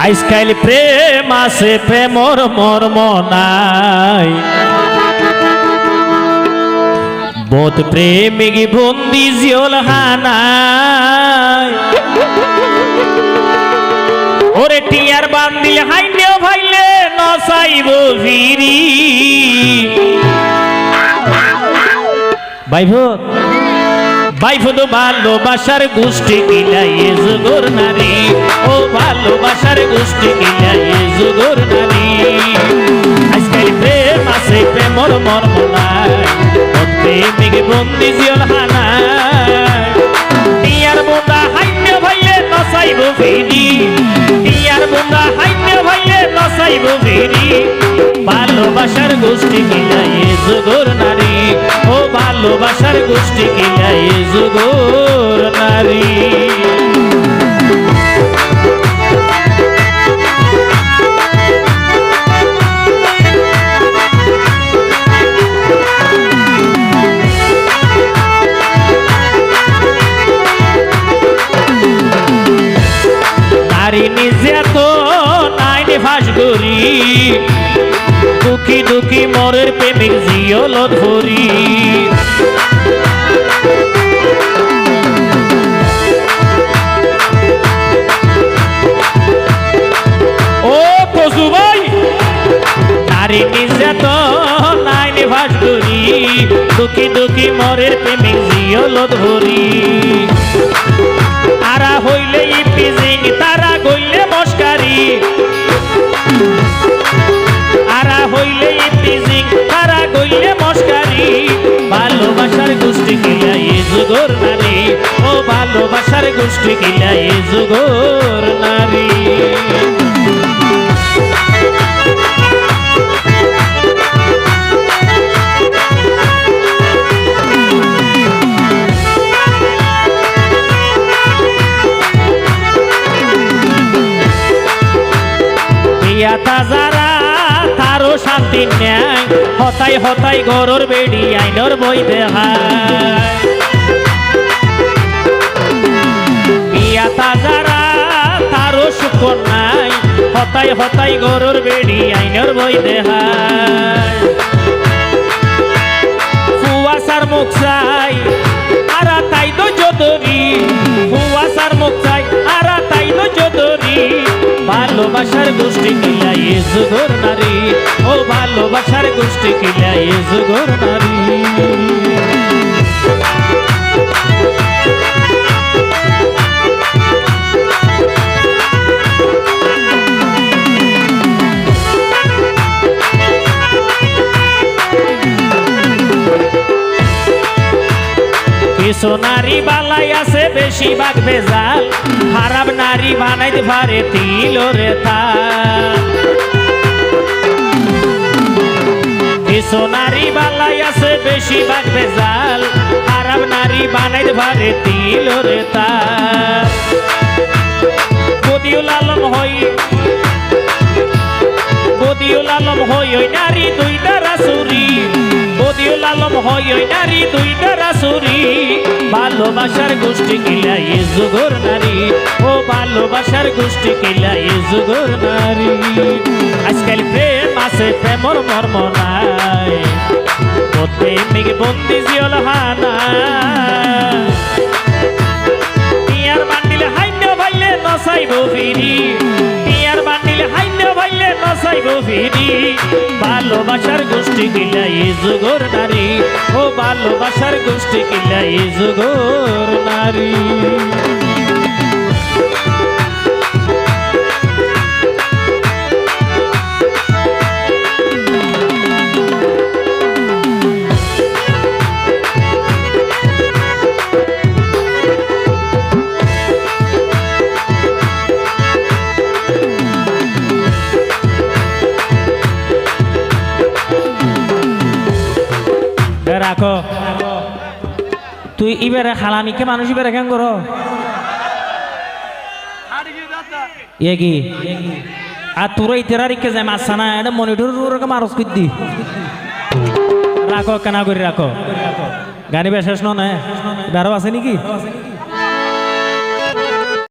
আজকাল প্রেম আছে, প্রেমর মর্ম নাই। বোধ প্রেমিক বন্দি জিওল হানাই ওরে টিয়ার বান্দিল হাইনেও ভাইলে নসাইব ভিরি বাইভূত ভালোবাসার গোষ্ঠী কিলাই যুগর নারী। ও ভালোবাসার গোষ্ঠী কিলাই যুগর নারী। আজকাল প্রেম আছে, প্রেমর মর্ম নাই প্রেমিক বন্দি জিয়ল হানায় টিয়ার বোন্দা হাইন্য ভাইলে নসাইব ভিড়ি নসাইব ভিড়ি ভালোবাসার গোষ্ঠী কিলাই যুগর নারী। ও ভালোবাসার গোষ্ঠী কিলাই যুগর নারী। দুঃখী দুঃখী মরের প্রেমিক জিয়ল ধরি ও কসু ভাই নারী নিজে তো নাইনি ফাঁস করি। দুঃখী দুঃখী মরের প্রেমিক জিয়ল ধরি ইপিজিং তারা কইলে মস্কারি। ভালোবাসার গোষ্ঠী কিলা এ যুগর নারী। ও ভালোবাসার গোষ্ঠী কিলা এ যুগর নারী। শান্তি ন্যায় হতাই হতাই গরুর বেড়ি, আইনর বই দেহায় পিয়াতা যারা তারও সুখ নাই। হতাই হতাই গরুর বেড়ি, আইনর বই দেহায় ফুয়াশার মুখ চাই ভালোবাসার গোষ্ঠী কিলা এ যুগর নারী। ও ভালোবাসার গোষ্ঠী কিলা এ যুগর নারী। কিছু নারী বালাই আছে বেশিরভাগ ভেজাল। খারাপ নারী বানাইতে পারে তিল। রে তাল বালাই আছে বেশিরভাগ ভেজাল। খারাপ নারী বানাইতে পারে তিল রে তাল। বদিউল হই, বদিউল আলম হই, ওই নারী দুই দ্বারা চুরি বদিউল আলম হই ওই নারী, দুই চুরি ভালোবাসার গোষ্ঠী কিলা এ যুগর নারী। ও ভালোবাসার গোষ্ঠী কিলা এ যুগর নারী। আজকাল প্রেম আছে, প্রেমর মর্ম নাই। প্রেমিক বন্দি জিয়ল হানা। টিয়ার বান্ডিলে হাইন্য ভাইলে নসাইব ফিরি। নসাইব ফিরি ভালোবাসার গোষ্ঠী এ যুগর নারী। ও ভালোবাসার গোষ্ঠী এ যুগর নারী। রাখো তুই ইবারে খালানিকে মানুষ ইবারে কেন করো? ইয়ে কি? আর তোর এই তেরারিকে যায় মাছ না এটা মনিটর মারস কই দি রাখো, কেনা করে রাখো। গানি বেশ শেষ নয় বেরো আছে নাকি?